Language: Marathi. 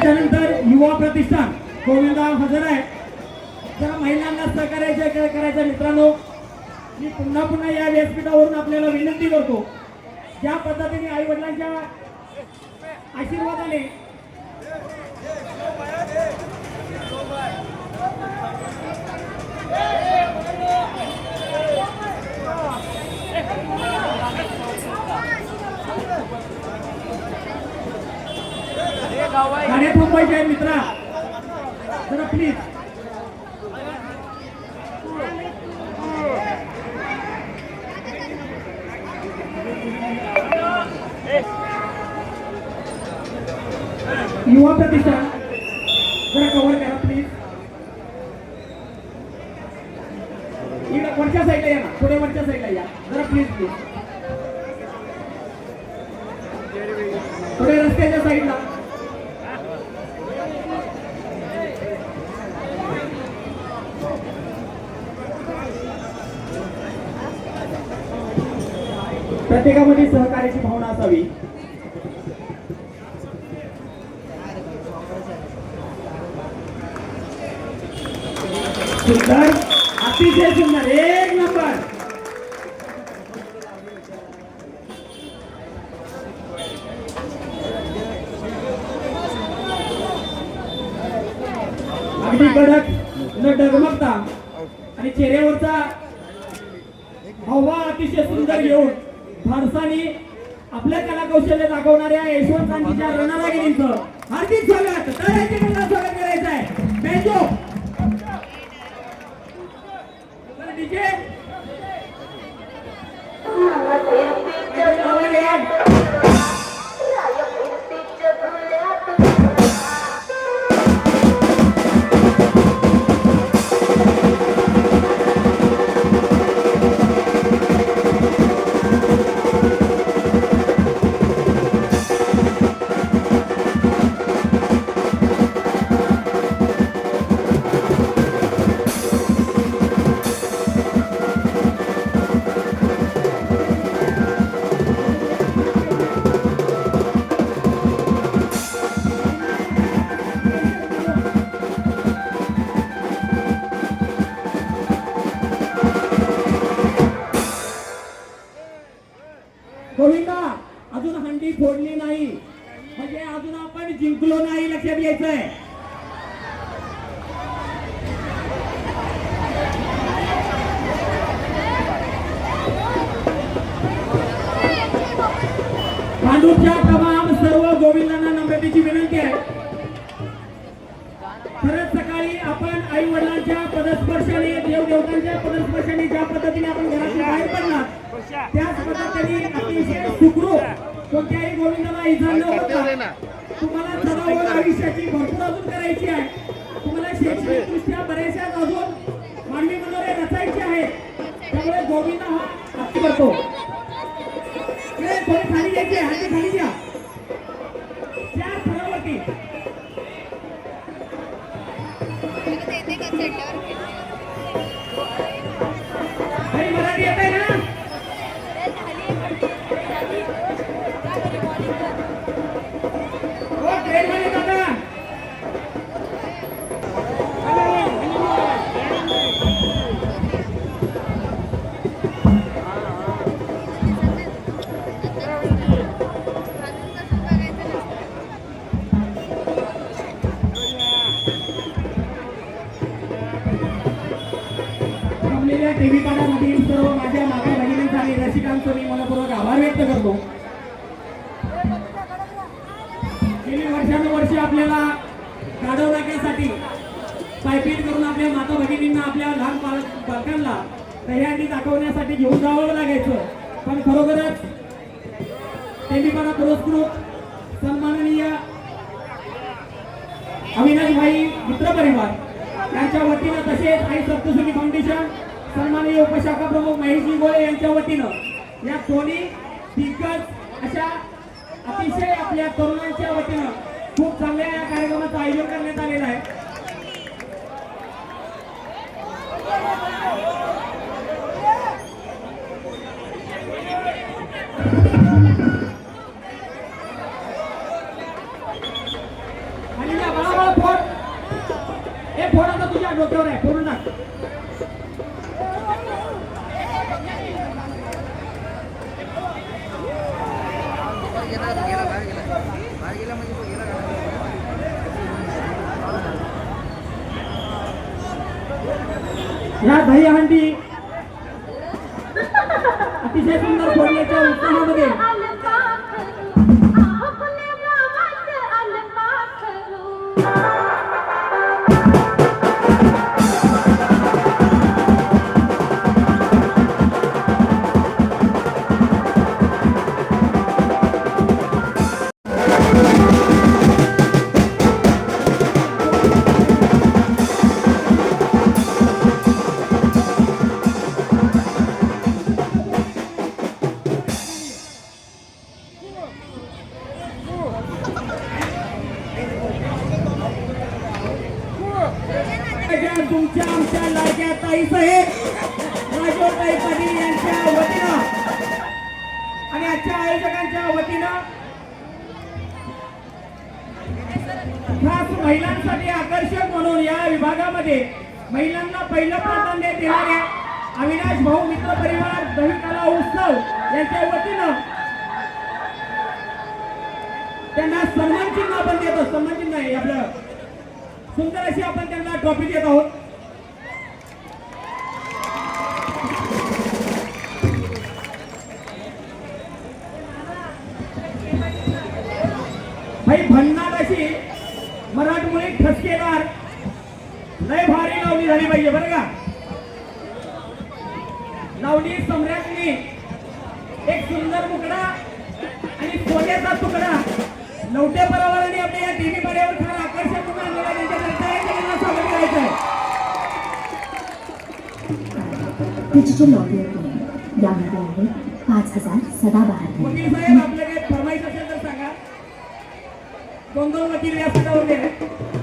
त्याच्यानंतर युवा प्रतिष्ठान गोविंदराव हजर आहे त्या महिलांना सहकार्याचे काय करायचं मित्रांनो मी पुन्हा पुन्हा या व्यासपीठावरून आपल्याला विनंती करतो ज्या पद्धतीने आई वडिलांच्या आशीर्वादाने गाड्या थांबायच्या आहे मित्रा. जरा प्लीज युवा प्रतिष्ठान जरा कव्हर करा प्लीज इकडे वरच्या साईडला या ना. थोडे वरच्या साईडला या. जरा प्लीज प्लीज थोडे रस्त्याच्या साईडला प्रत्येकामध्ये सहकार्याची भावना असावी. सुंदर अतिशय सुंदर एक नंबर. अगदी कडक न डगमगता आणि चेहऱ्यावरचा हवा अतिशय सुंदर घेऊन भारताने आपल्या कला कौशल्य दाखवणाऱ्या यशवंतांच्या रणरागिरींचं हार्दिक स्वागत. स्वागत करायचं आहे. बेंजो आवाज आहे. आपण जिंकलो नाही लक्षात घ्यायचंय पांडूच्या तमाम सर्व गोविंदांना नम्रतेची विनंती आहे. खरंच सकाळी आपण आई वडिलांच्या पदस्पर्शाने देवदेवतांच्या पदस्पर्शाने ज्या पद्धतीने आपण घरातून बाहेर पडणार त्याच पद्धतीने अतिशय सुखरूप कोणत्याही गोविंदाला इजा न होता तुम्हाला सदावर आयुष्याची भरपूर अजून करायची आहे. तुम्हाला शैक्षणिक दृष्ट्या बऱ्याचशा अजून मानवी मनोरे रचायचे आहेत त्यामुळे गोविंद हा हत्ती करतो इकडे खाली घ्यायची आहे, हाती खाली घ्या. त्या थरावरती. काही जमलेल्या टीव्ही पाठामधील सर्व माझ्या माता भगिनींचा आणि रसिकांचं मी मनपूर्वक आभार व्यक्त करतो. गेली वर्षानुवर्षे आपल्याला गाडव नाक्यासाठी पायपीट करून आपल्या माता भगिनींना आपल्या लहान बाल बालकांना दह्यांडी दाखवण्यासाठी घेऊन जावं लागायचं. पण खरोखरच टेलीपाडा पुरस्कृत सन्माननीय अविनाश भाई मित्र परिवार यांच्या वतीनं तसेच आई सप्तशृंगी फाउंडेशन सन्माननीय उपशाखा प्रमुख महेशजी गोळे यांच्या वतीनं या दोन्ही दिग्गज अशा अतिशय आपल्या तरुणांच्या वतीनं खूप चांगल्या या कार्यक्रमाचं आयोजन करण्यात आलेलं आहे. या दही हंडी. अतिशय सुंदर फोडण्याच्या उत्साहामध्ये ताई साहेब राजोताई पाटील यांच्या वतीनं आणि आजच्या आयोजकांच्या वतीनं खास महिलांसाठी आकर्षक म्हणून या विभागामध्ये महिलांना पहिलं प्राधान्य देणाऱ्या अविनाश भाऊ मित्र परिवार दही कला उत्सव यांच्या वतीनं त्यांना सन्मान चिन्ह आपण देतो. सन्मान चिन्ह आहे आपलं. सुंदर अशी आपण त्यांना ट्रॉफी देत आहोत. भाई भन्नाट अशी मराठमोळी ठसकेदार. लय भारी लावणी झाली पाहिजे बरं का? लावणी सम्राटनी एक सुंदर मुकडा आणि सोन्याचा तुकडा. नवट्या बरोबराने आपल्या या टीव्ही पाड्यावर खरं आकर्षक म्हणून आणलेला त्यांच्या चर्चा आहे त्यांना स्वागत करायचं आहे. यामध्ये पाच हजार सदाबहार वकील साहेब दोन दोन वकील व्यासपीठावर आहेत